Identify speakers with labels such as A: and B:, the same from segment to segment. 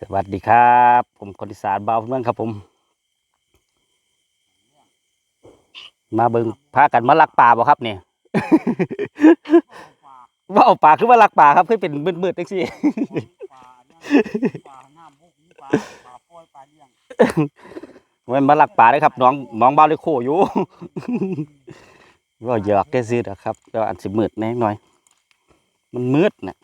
A: สวัสดีครับ ผมคนอีสานบ่าวเมืองครับผม มาเบิงพากันมาลักป่าบ่ครับเนี่ยว่าเอาป่าคือว่าลักป่าครับคือเป็นมืดๆจังซี่
B: ปลาเนี่ยปลาหน้าบุกปลาปลาปล่อยปลาเลี้ยง
A: มันมาลักป่าได้ครับ น้องน้องบ้าวเลยโคอยู่ว่าหยอกแค่ซื้อนะครับแต่ว่าอันสิมืดแน่หน่อย มันมืดนะ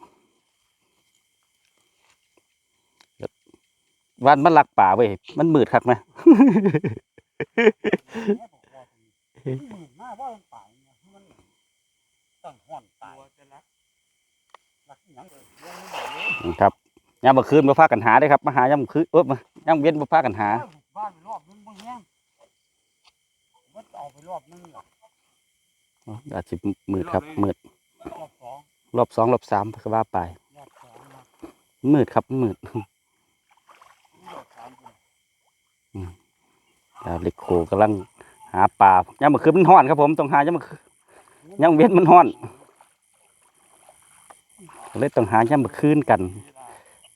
A: วันมันลักป่าเว้ยมันมืดคักไหม
B: เนี่ยบอกว่าหมื่นหน้าว่าป่าเนี่ยมันตั้งห่อนตายจะรักรักอีหยังเลยลงไม่ไหวเลย
A: ครับยามเมื่อคืนมาพากันหาได้ครับมาหายามคืนเอ้ยมายามเว้นมาพากันหา
B: บ้านไปรอบนึงบางแห้งมันเอาไปรอบนึง
A: อาจสิมืดครับมืด
B: รอบสอง
A: รอบสองรอบสามก็ว่าไปมืดครับมืด
B: รอบสามคน
A: ดาวเล็กโคกำลังหาปลาย่ามเมื่อคืนมันห้อนครับผมต้องหาย่ามเมื่อคืนยามเว้นมันห้อนเลยต้องหาย่ามาคืนกัน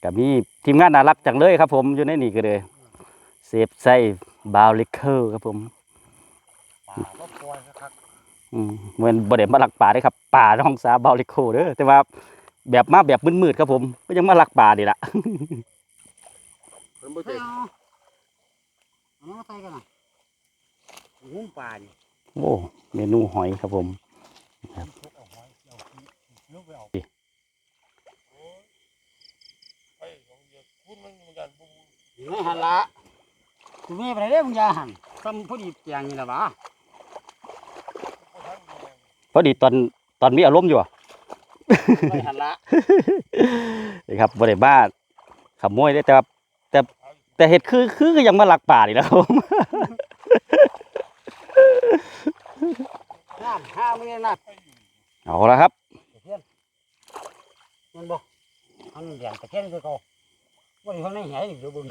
A: กับมีทีมงานน่ารักจังเลยครับ ผมอยู่ในนี่ก็เลยเซฟไซบาวลิเคอร์ครับผม
B: ป่าก็ปล่อนะครับ
A: อืมเหมือนบไดมาลักป่าได้ครับป่าท้องสาบาวลิโคเด้อแต่ว่าแบบมาแบบมืดๆครับผม ก็ยังมาลักป่าดีละ
B: เพิ่นบ่ใช่เอาอันนี้มาใส่กันนะหุ้มปลานี่
A: โอ้เมนูหอยครับผมครับ
B: พกเอาไว้เอาขี้ลูกไปเอาอยู่ในหันละคุณแม่ไปไหนเด้มึงอยาหันทำพอดีเตียงนี่ละวะ
A: พอดีตอนตอนมีอารมณ์อยู่อะ
B: ไปหันละ
A: นะครับบไดบ้าขโมยได้แต่ว่า แต่แต่เห็ดคือคือก็ยังมาลักป่าดีแหล้วครับผม
B: น้ำห้าไม่ได้นัด
A: เอาละครับ
B: มันบอกอันเดียงตะเคียนคือเขาว่าอยู่ข้างในแหอยู่เดี๋ยวเบึง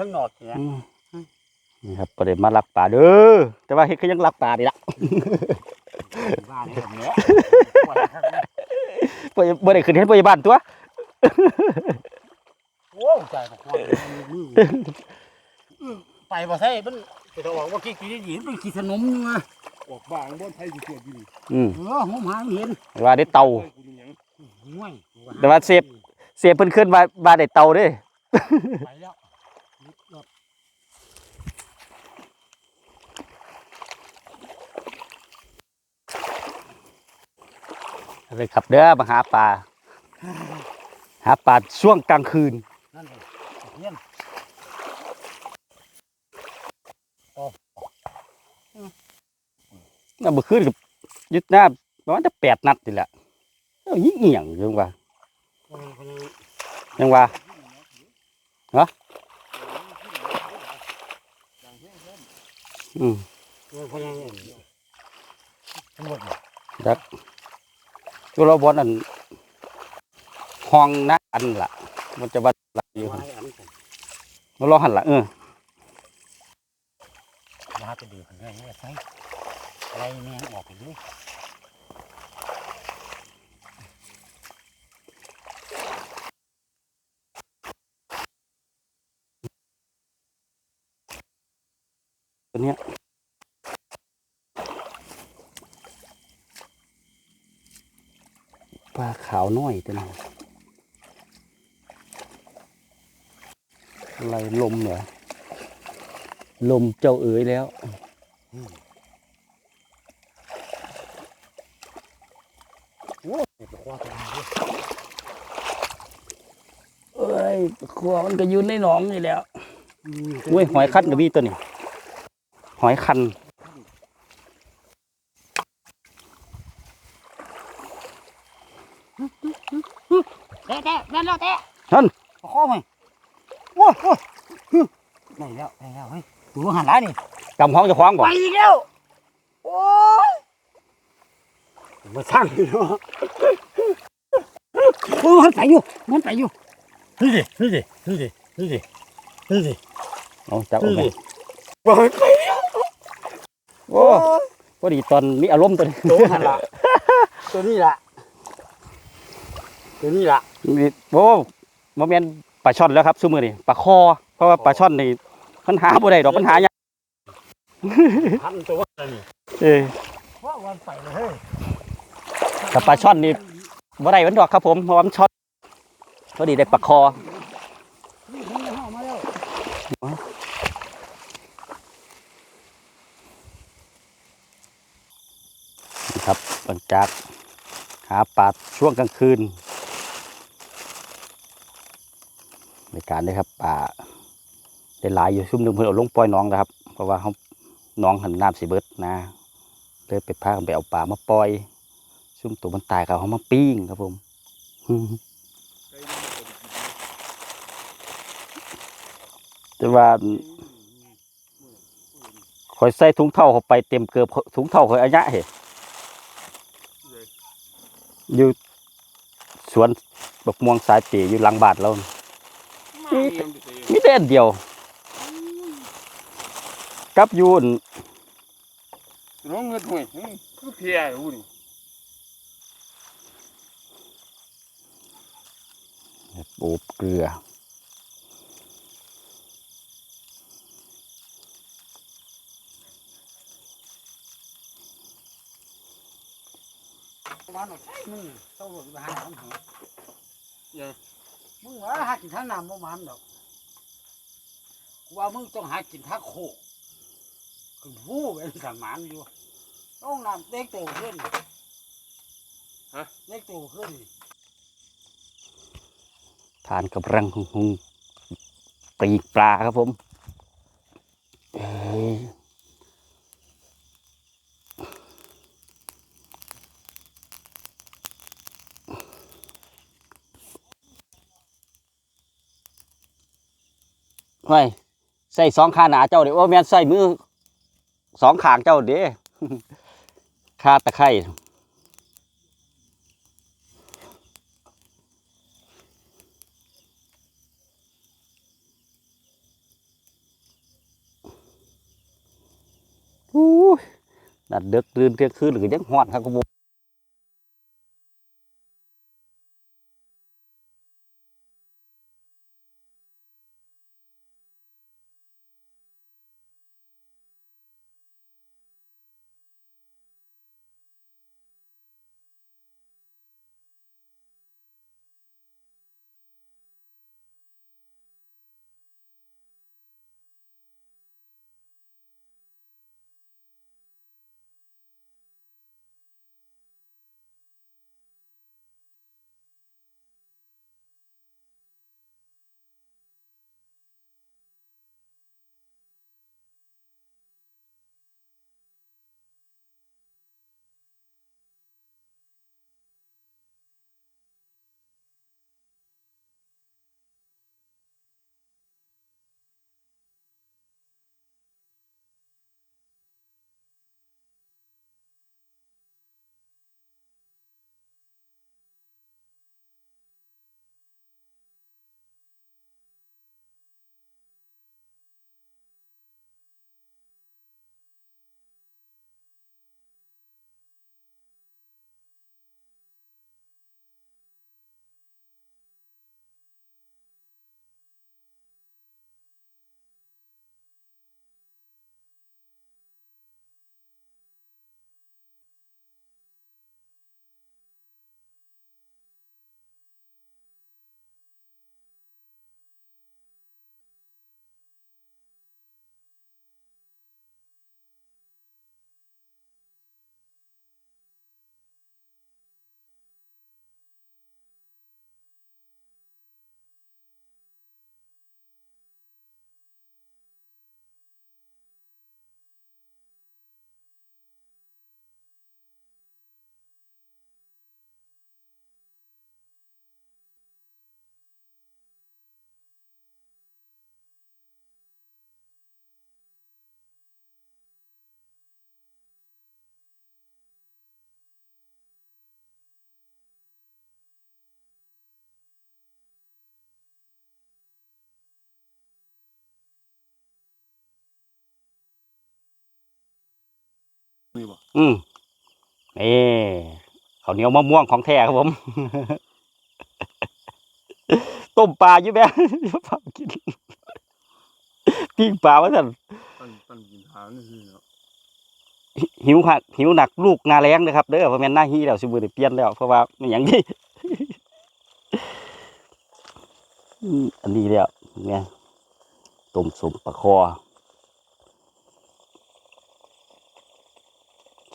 B: ข้างนอกเนี่ย
A: อืมนี่ครับบไดมาลักป่าเด้อแต่ว่าเห็ดก็ยังลักป่าดีละ
B: บ้านนี่แบบเนี้ยปล่อยครับ
A: บ่ได้บ่ได้ขึ้นเห็นพยาบาลตัว
B: โอ้ใจกับควาไปบ่ใช่มันไปตะบอกว่ากี่กี่ดีมันเป็นขี้สนมนี่มา
C: ออกบ้างบนไทยอยู่ตัวอยู่
A: อืม
B: เออผมหาไม่เห็น
A: ว่าได้เตา
C: ห่
B: วย
A: แต่ว่าเสพเสียเพิ่นขึ้นมามาได้เตาเด้
B: ไปแล้ว
A: เลยครับเด้อมาหาปลาหาปลาช่วงกลางคืน
B: เลยตะเคียน
A: น่าเมื่อคืนกับยึดหน้าประมาณจะแปดนัดนี่แหละเอ้ายิ่งเอียงอยู่จังว่า
B: คนนี้คนนี้
A: ยังว่าอืม
B: คนนี้ทั้งหมด
A: ดักตัวเราบอลอันห้องนะอันละมันจะวัดหลัก อยู่
B: มาให้อันกัน
A: เราลองหันละเออ
B: มาไปดูกันเลยใช่อะไรแม่งออกไปดู
A: ตัวเนี้ยปลาขาวน้อยตัวนี้ อะไรลมเหรอ ลมเจ้าเอ๋ยแล้ว
B: โอ้ยไปคว้าตัวนี้
A: เอ้ยครัวมันก็อยู่ในหนองนี่แหล้วโอ้ยหอยคันกับพี่ตัวนี้หอยคัน
B: เตะเตะนั่นแล้วเตะ
A: นั่น
B: ประคองไหมโอ้ย โอ้ยได้แล้วได้แล้วเฮ้ยดูหันหล้านี่
A: กำห้องจะคว้างบ่
B: ไปอีกแล้วโอ้ยมาสร้างเนาะโอ้ยมันไปอยู่มันไปอยู่เฮ้ยดิเฮ้ยดิเฮ้ยดิเฮ้ยดิเฮ้ยดิ
A: เอาจับออกไป
B: บอกมันไปแล้ว
A: โอ้พอดีตอนมีอารมณ์ตัวนี้
B: ตัวหันละตัวนี้ละตัวนี้ละ
A: มีโอ้โมเมน ปลาช่อนแล้วครับซุมือนี่ปลาคอ เพราะว่าปลาช่อนนี่มันหาบ่ได้ดอกมันหายาก
B: พันตัวนี่
A: เออ
B: ว่าวันใส่เลยเฮ้ย
A: แต่ปลาช่อนนี่บ่ได้มันดอกครับผมเพราะว่ามันช่อนพอดีได้ปลาคอ
B: นี่มันเข้ามาแล้ว
A: นะครับหลังจากหาปลาช่วงกลางคืน ในการได้ครับปลาได้หลายอยู่ซุ่มหนึงเพิ่นเอาลงปล่อยน้องแล้วครับ เพราะว่าเขาน้องหันน้ำสิเบิดนะเลยไปพากันไปเอาปลามาปล่อยซุ่มตัวมันตายกับเขามาปิ้งครับผมแต่ว่าคอยใส่ถุงเท่าเข้าไปเต็มเกือบถุงเท่าคอยอายะเหอยู่สวนบกม่วงสายปีอยู่หลังบ้านเรา น่ะมีแต่อันเดียวกับอยูน
C: น้องเงินห่วยคือเพียอยู่นี่
A: โอบเกลือ
B: วันออกมึงต้องหลุดไปหาของเขา มึงว่าหากินทั้งน้ำบ่มันดอกกูว่ามึงต้องหากินทั้งโคกคือผู้เป็นสมานอยู่ต้องน้ำเล็กโตขึ้นฮะเล็กโตขึ้น
A: ทานกับรังหุงหุงปีกปลาครับผม ไม่ใส่สองขาหนาเจ้าเดี๋ยวว่าแม่นใส่มือสองขางเจ้าเด้คาตะไคร่อู้ยนัดเด็กตื่นเที่ยงคืนหรือยังหอดครับคุณ ผู้อืมนี่ข้าวเหนียวมะม่วงของแท้ครับผม ต้มปลาอยู่แม่เผากินปิ้งปลาว่าท่าน
C: ปั้นปั้นกินหางนี่สิเนาะ
A: หิวหักหิวหนักลูกนาแรงนะครับเด้อเพราะแม่นหน้าฮีแล้วสิมือได้เปลี่ยนแล้วเพราะว่ามันหยังนี่อืมอันนี้แล้วเนี่ยต้มสมปลาคอ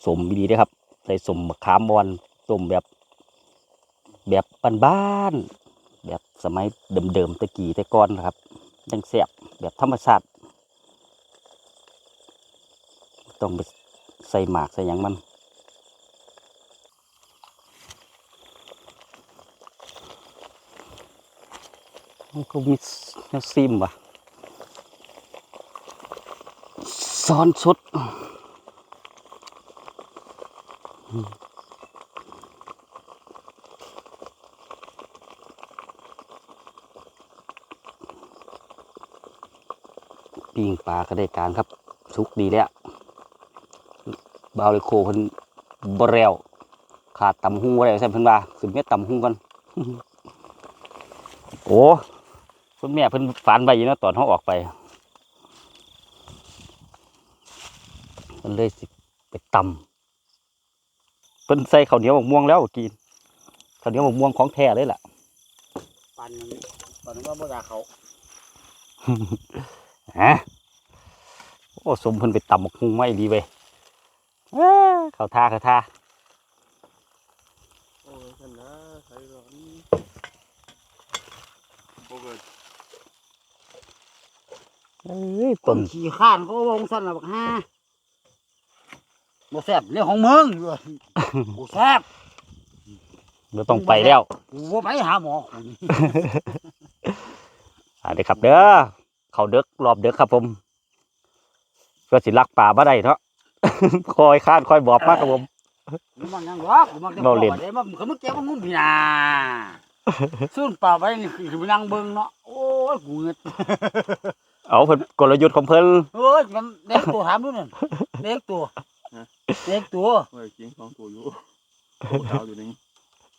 A: สมดีเด้อครับ ใส่สมมะขามบอนต้มแบบ แบบบ้านๆแบบสมัยเดิมๆตะกี้ต่ก่อนนะครับจังแซ่บแบบธรรมชาติต้องไปใส่หมากใส่ยังมันมันก็มีแนวซิมว่ะซ้อนสุด ปิ้งปลาก็ได้การครับ สุกดีแล้วบาวเลยโคเพิ่นบแรวขาดตำหุ้งบ่ได้ใช่เพิ่นว่าคือเม็ดตำหุ้งกันโอ้คุณแม่เพิ่นฝันไว้อยู่นะตอนเขาออกไปเพิ่นเลยสิไปตำ พิ่นใส่ข้าวเหนียวมะม่วงแล้วกินข้าวเหนียวมะม่วงของแท้เลยล่ะ
B: ปันนี้ปันว่าบ่อยากเขา
A: ฮะโอ้สมเพิ่นไปตำบักฮุงไว้ดีเว้ยเอ้อเขาท่าเขาท่า
C: โอ้ยท่านนะใครหรอกนี่โอ้เกิด
A: เอ้ย
B: ต้
A: ต้
B: น
A: น
B: ขี้ข้านก็วงสั้นละบักฮ่า บ่แซ่บเรื่องของมึงอยู่กูแซ่บ
A: เราต้องไปแล้ว
B: กูบ่ไปหาหมอกูนี่
A: อ่าเด้อครับ เด้อเขาเด็กรอบเด็กครับผมเพื่อสิลักป่าบ่ได้เนาะคอยคาดคอยบอบมากครับผม
B: กูมันยังรักกูมันจะ
A: เราเล่น
B: ได้มาเขามึงเก็บของมึงพี่น่ะซุ่นป่าไว้นี่คือไปนั่งเบิ่งเนาะโอ้ยกูเงิด
A: เอาเพิ่นกลยุทธ์ของเพิ่น
B: เอ้ยมันเด็กตัวถามดูนั่นเด็กตัว เด็กตัว
C: เฮ้ยกินของตัวอยู่โอ้ดาวอยู่นี่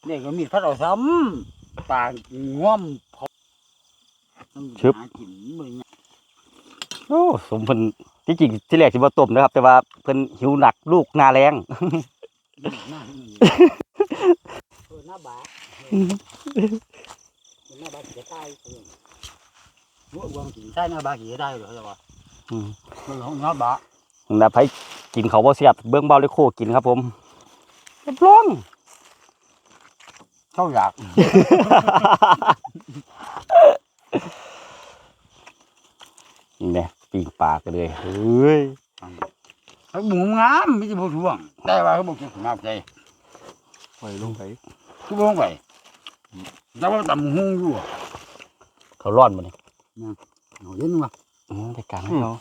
B: เด็กก็มีพัดเอาซ้ำปลาง่วมพอหากินมึง
A: โอ้สมเพิ่นที่จริงที่แรกสิบ่ต้มนะครับ แต่ว่าเพิ่นหิวหนักลูกนาแรง
B: หน้าเออหน้าบาหน้าบาจะตายเองว่าวังกินใช่หน้าบากี่ได้เหรอใช่ปะ
A: อืม
B: มันหลงหน้าบา
A: นะไผ กินเขาวบ่เสียบเบิ่งเบาเลยโคกินครับ ผมเรียบร้อย
B: เขาอยาก
A: นี่แหละปิ้งปลากันเลยเฮ้ย
B: เขาบุ้งงามไม่ใช่ผู้ช่วงแต่ว่าเขาบอกกินน้ำใจ
C: ไปลงไป
B: เขาบอกไปแต่ว่าตำหงอยู่
A: เขาร้อนบ่นี่
B: หนูเย็นวะ
A: อืมได้การให้เขา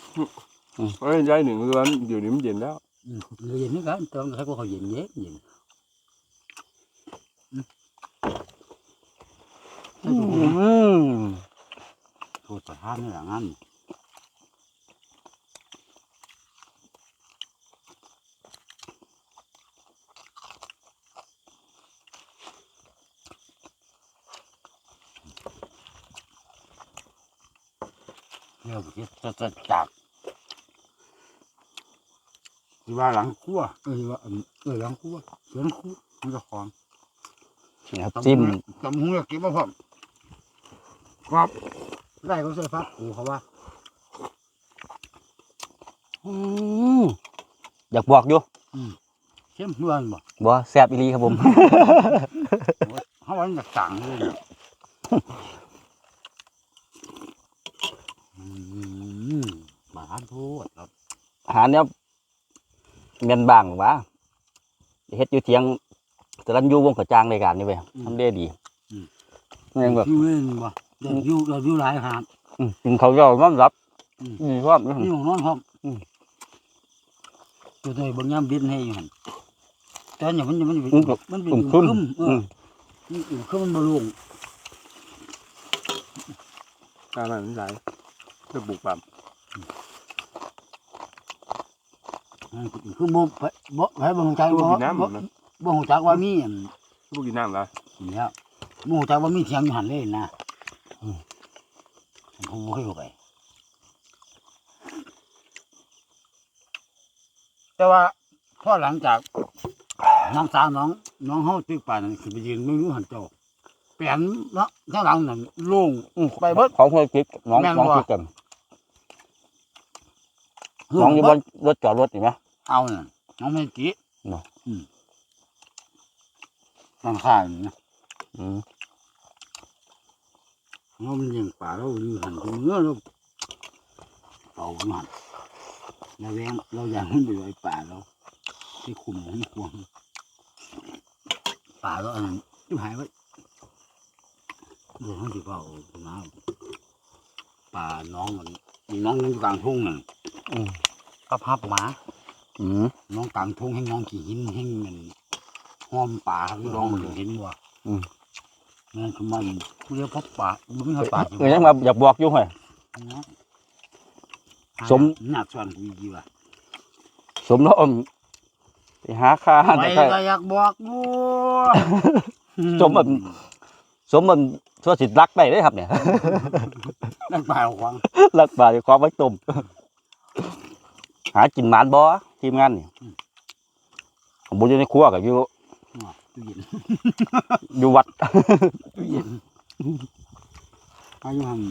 C: เฮ้ยใจหนึ่งเดือนเดี๋ยวนี้มันเย็นแล้ว
B: เย็นนี่กันตอนเขาก็เขาเย็นเย็นเย็น
A: อืม
B: โทษสถานนี่แหละงั้นเดี๋ยวจะจะจาก ที่ว่าหลังครัวเออว่าเออหลังครัวสวนครัวมันจะของ
A: นี่ครับจิ้ม
B: จำหัวเก็บมาพร้อมครับได้ก็ใส่ฟักกูเขาว่า
A: อืมอยากบอกอยู่
B: เข้มเมื่อนบ่
A: บ่แซ่บอีหลีครับผม
B: เขาว่าอยากต่างเลยเนี่ยอืมบานโทษครับ
A: อาหารเนี้ย เมียนบางหรอวะเฮ็ดอยู่เทียงแต่ลันอยูวงกระจางในการนี่เว้ยทำได้ดีนี่ยังแบบ
B: อยู่เล่นบ่เดี๋ยวอยู่เราอยู่หลายหาด
A: อืมกินเขาวเยอะมันรับ
B: อืม
A: ดีชอบ
B: นี่ของนอนห้อง
A: อืม
B: ตัวตัวบางยามบินให้อยู่หันแต่เนี่ยมันมัน
A: อืม
B: มันเป็น
A: อุ่ม
B: อึ
A: ขึ้น
B: มเอ
A: อื
B: อ
A: ม
B: นี่อึมขึ้นมันบลง
C: ตามันไหลเพื่อบุกปั๊ม
B: คือบ่ไปบ่ไปบ่ฮู้จัก
C: บุ
B: บ่
C: กกินน้ำ
B: บ่
C: นะ
B: บ่ฮู้จักว่ามีอัน
C: บุกกินน้ำละ
B: นี่แล้วบ่ฮู้จักว่ามีเถียงอยู่หั่นเลยนะผมบ่เคยเข้าไปแต่ว่าพอหลังจากน้องสาวน้องน้องเฮาตึกป่านั่นคือไปยืนไม่รู้หันเจ้าเปลี่ยนเนาะข้างหลังนั่นโล่ง
A: อืม
B: ไปเบิด
A: ของห้วยกิ๊กน้อง
B: แม่น
A: น้อง
B: บ่
A: กิ๊กกัน น้องอยู่บนรถจอดรถเห็นไหม
B: เอาน่ะน้องไม่กี้
A: เนาะ
B: อืมตั้งค่าอยู่นะ
A: อืม
B: เรามันเลี้ยงป่าเราอยู่หันตรงเนื้อเราเป่าอยู่หันเราแวงเราอยากให้ไปไว้ป่าเราที่คุมที่ควงป่าเราอันนั้นจุหายไว้เดี๋ยวเขาจะเป่าน้ำป่าน้องมันมีน้องอยู่กลางทุ่งนั่น
A: อื ม
B: ก็พับหมา
A: อืม
B: น้องกลางทุ่งให้น้องขี่หินให้มันห้อมป่าครับน้องมันเห็นว่า
A: อืม
B: นั่นคือมันเรียกพบป่าบุ้งเขาป่า
A: เออยังมาอยากบอกอยู่ห้อยสม
B: หนักส่วนกูดีว่ะ
A: สมแล้วอมไปหาค่า
B: ไป
A: แต่
B: ก็อยากบอกกู
A: สมแบบสมมันทั่วสิรักได้เลยครับเนี่ย
B: นั่นป่าขวาง
A: รักบาดความไว้ตุ่ม หากินหมานบ่ทีมงานนี่ผมบุญอยู่ในครัวกับอยู่
B: อ๋อตู้เย็น
A: อยู่วัด
B: ตู้เย็นอายุหัน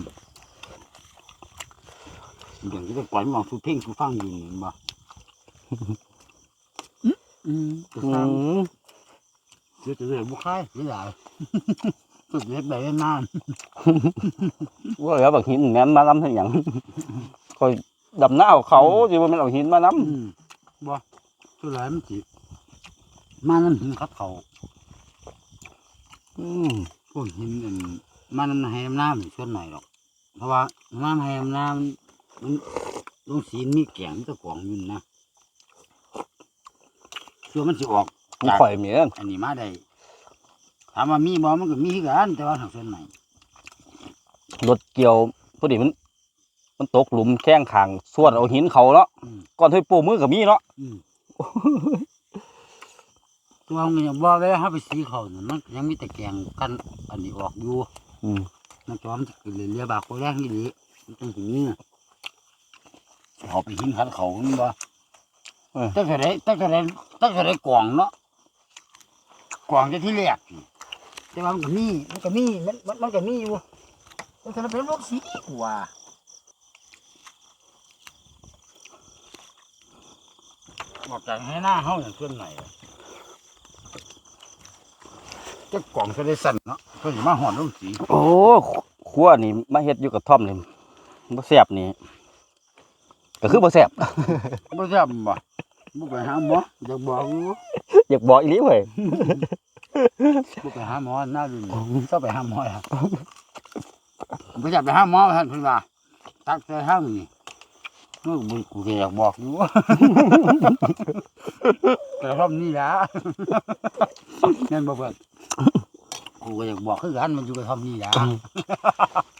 B: อย่างที่ไปปล่อยมันออกสู่เพ่งสู่ฟังอยู่นี่เห็นบ่อืมจะ
A: อื
B: สร้าง
A: ม
B: เดี๋ยวจะเรียกบุคายไม่ได้สุดเล็กได้นาน
A: ว่าแล้วบางหินแม่นมาล้ำทั้งอย่างคอย ดำหน้าเอาเขาสิว่ามันเอาหินมาล้
B: อืมบ่สุดท้ายมันจิมานั่นหินคัดเขาำ
A: อืม
B: พวกหินอันมาน้ำแหมน้ำนี่ส่วนหน่อยหรอก เพราะว่าน้ำแหมน้ำมันลงสีมีแกงมีตะกวางอยู่นะส่วนมันสิออก
A: มันข่อยเหมียน
B: อันนี้มาได้ถามว่ามีบ่มันก็มีคือกันแต่ว่าทางส่วนไหน
A: รถเกี่ยวพอดีมัน มันตกหลุมแข้งขางส่วนเอาหินเขาเนาะ
B: อืม
A: ก่อนที่ปูมือกับมีเนาะ
B: อืมตัวมันยังบ่เวลาเฮาไปสีเขาน่ะมันยังมีแต่แกงกันอันนี้ออกอยู่
A: อืม
B: มันจอมนจะกินเรียบากโคแรงนี่ดิมันต้องถึงนี่เขาไปหินขันเขานี่บ่ตั้งแต่ไหนตั้งแต่ไหนตั้งแต่ไหนกล่องเนาะกล่องจะที่แรกนี่แต่ว่ามันก็มีมันก็มีมันมันมันก็มีอยู่ตั้งแต่เป็นโรคสีกว่า บอกจากให้หน้าเฮาอย่างเพื่อนไหนอะจะกล่องจะได้สั่นเนาะเพื่อนสิมาหอนโรคสี
A: โอ้ขั้วนี่มาเฮ็ดอยู่กับท่อมนี่บ่แซ่บนี่ก็คือบ่แซ่บ
B: บ่ทราบบ่บ่ไปหาหมออยากบอกอยู่
A: อยากบอกอีหลีเว้ย
B: บ่ไปหาหมอหน้าดุนชอบไปหาหมออะบ่อยากไปหาหมอท่านเพิ่นว่าตักแต่ทางนี่ เมื่อกูกูก็อยากบอกอยู่ แต่รอบนี้ล่ะนั่นบ่เพิ่นกูก็อยากบอกคือกันมันอยู่กับทอมนี่ล่ะ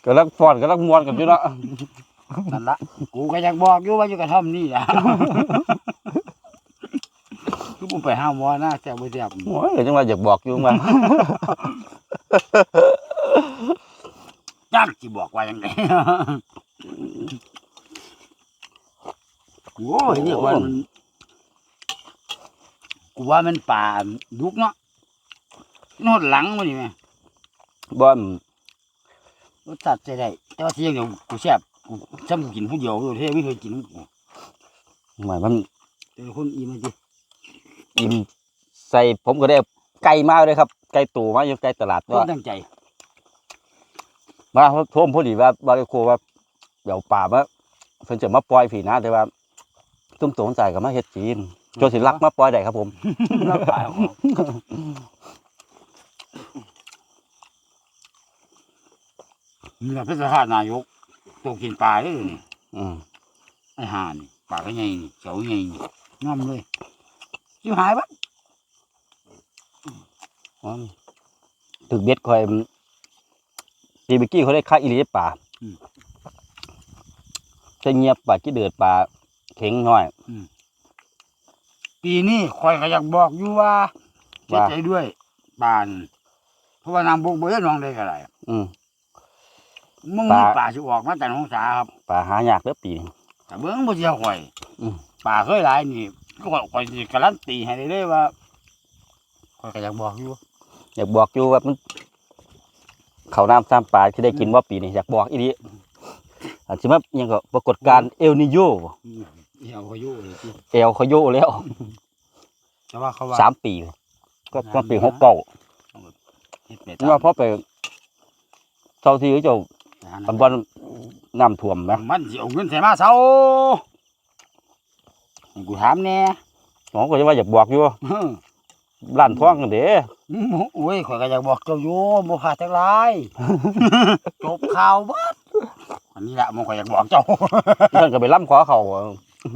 A: กำลังฟ้อนกำลังม่วนกันอยู่เนาะ
B: นั่นละกูก็อยากบอกอยู่ว่าอยู่กับทอมนี่ล่ะคือบ่ไปหาหมอนะแซ่บบ่แซ่บ
A: โอ้ยจังว่าอยากบอกอยู่ว่า
B: จักสิบอกว่ายังไง โอ้ยเนี่ยว่ามันกูว่ามันป่าดุกเนาะนอดหลังมันนี่แม่
A: บ่อน
B: รสชาติใช้ได้แต่ว่าที่ยังเดียวกูแซ่บกูจำกูกินผู้เดียวโดยที่ไม่เคยกินของกู
A: หมายมัน
B: แต่คนอีมันจิ
A: อิ่มใส่ผมก็ได้เอาไก่มาเลยครับ ไก่ตู่มาอยู่ไก่ตลาด
B: ต้
A: ว่า
B: ตั้งใจ
A: มาโทมพอดีว่าบาริโคว่าเดี๋ยวป่ามาเพิ่นจะมาปล่อยผีนะแต่ว่า ตุ้มตัวใจกับมาเฮ็ดจีนจนสิลักมาปล่อยได้ครับ ผม
B: รับปากเอานี่แหละพระสถานนายกตัวกินปลาได้เลยนี่
A: อืม
B: ไอ้ห่านี่ปลาก็ใหญ่นี่เจ้าใหญ่นี่งอมเลยชิบหายปะ
A: อ๋อถึกเบ็ดคอยปีเมื่อกี้เขาได้ค่าอีหลีป่าจะเงียบป่ากี้เดือดป่า เข็งน้อย
B: ปีนี้คอยก็อยากบอกอยู่ว่าเสีย
A: ว่า
B: ใจด้วยบาน เพราะว่านางบกเบื่อน้องได้กระไร
A: อืม
B: มึง
A: ปลา
B: ป่าสิออกมาแต่หนองสาครับ
A: ปลาหายากเด้อปีนี้
B: แต่เบิ่งบ่เสียข่อย
A: อืม
B: ป่าเคยหลายนี่ก็ข่อยสิการันตีให้ได้เลยว่าข่อยก็อยากบอกอยู่
A: อยากบอกอยู่ว่ามัน เขาวน้ำซ้ำปลาที่ได้กินว่าปีนี้อยากบอกอีนี้อาจจะมาอิหยังก็ปรากฏการณ์เอลนิโย
B: อืม เหี่ยวเขาอยู่เลยสิ
A: เอลเขาโยแล้ว
B: แต่ว่าเขาว่า
A: สามปี ก็ก็ปีหกเก้า
B: เฮ็ดไป
A: เมื่อพอไปเท่าที่เจ้า
B: ตาม
A: ตำบลน้ำท่วมนะ
B: มันสิเอาเงินใส่มาเซาให้กูถามแน่
A: ผมก็จะว่าอยากบอกอยู่
B: เฮ้อ
A: ร้านท้องกันเด้
B: อืมโอ้ยข่อยก็อยากบอกเจ้าอยู่บ่ขาดจักหลายจบข่าวเบิดอันนี้แหละมันข่อยอยากบอกเจ้า
A: เพื่อนก็ไปล่ำขอเขาอะ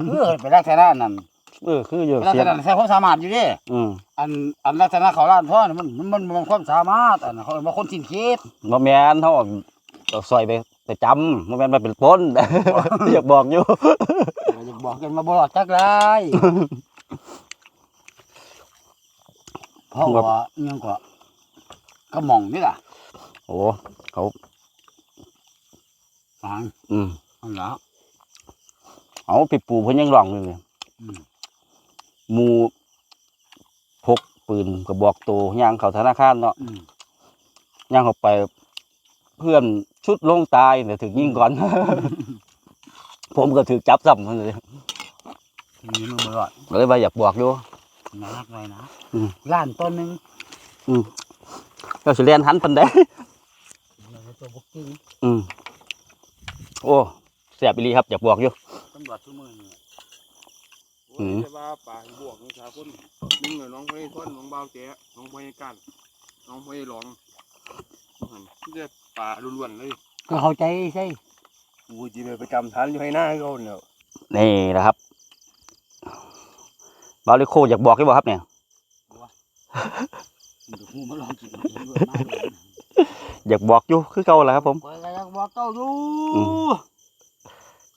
B: คือไปลักษณะนั้น
A: เออคืออยู่
B: ไปลัก
A: เสี
B: ษ
A: ยง
B: ณะนั้นใช้ความสามารถอยู่เดิ
A: อืม
B: อันอันลักษณะเขาล้านท่อนี่มันมันมันมันความสามารถอันนั้นเขาเรียกว่าคนสิ้นคิด
A: บ่แม่นเขาเอาเอาซอยไปไปจำบ่แม่นมาเป็นปน อยากบอกอยู่
B: อยากบอกกันมาบ่รอดจักไรเพราะว่าอิหยังก็ก็มองนี่ล่ะ
A: โอ้เขา
B: ฟัง
A: อืม
B: นั่นล่ะ
A: เอาไปปูเพิ่นยังร้องอยู่เลย
B: อืม
A: หมูพกปืนกระบอกโตย่างเข้าธนาคารเนาะ
B: อืม
A: ย่างเข้าไปเพื่อนชุดลงตายเนี่ยถึงยิงก่อน ผมก็ถือจับซ้ำเลย
B: ทีนี้มันบ่รอด
A: เลยว่าอยากบอกอยู่
B: นะรักไว้นะ
A: อืม
B: ล้านต้นหนึง
A: ก็สิเรียนหันปันได้
B: แล้วตัวบ่จริง
A: อืมโอ้แสบอีหลีครับอยากบอกอยู่
B: ตำรวจซุมื้อนี้
C: โอ้ยแต่ว่าป่าที่บวกนี่สาคนนึงเลยน้องพยทนน้องเบาแจ๊ะน้องพยกันน้องพยหลองบ่หั่นเรียกป่าล้วนๆเลย
B: ก็เข้าใจใช่
C: กูจีไปประจำฐานอยู่ให้หน้าให้เขาเนี่ย
A: นี่นะครับบาลิโคอยากบอกได้บ่ครับเนี่ย
B: มันจะฮู้มาลองกินเองด้วยมาเลย
A: อยากบอกอยู่คือเก่าแหละครับผม
B: ข้อยก็อยากบอกเจ้าอยู่
A: อื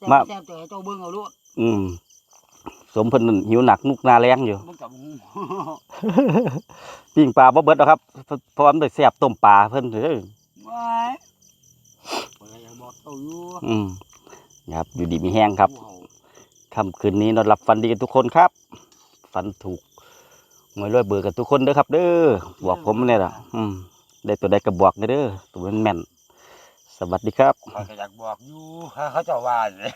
A: ม
B: แซ่บ
A: มา
B: แซ่บเจอเจ้าเบิ่งเอาลูก
A: อืม สมเพิ่นนั่นหิวหนักนุกนาแรงอยู่
B: มันกับฮู้
A: ปิ้งปลาบ่เบิดหรอกครับเพราะเพราะว่ามันได้แซ่บต้มปลาเพิ่นเด้อ
B: ว้ายข้อยก็อยากบอกเจ้าอยู่
A: อืมครับ อยู่ดีมีแห้งครับ
B: ผู้เฒ่า
A: ค่ำคืนนี้นอนหลับฝันดีกันทุกคนครับ ฝันถูกหวยรวยเบอร์กันทุกคนเด้อครับ เด้อบอกผมเนี่ยล่ะอืมได้ตัวใดก็บอกเด้อตัวมันแม่นๆ สวัสดีครับ
B: ข้อยก็อยากบอกอยู่เขาเจ้าว่าเลย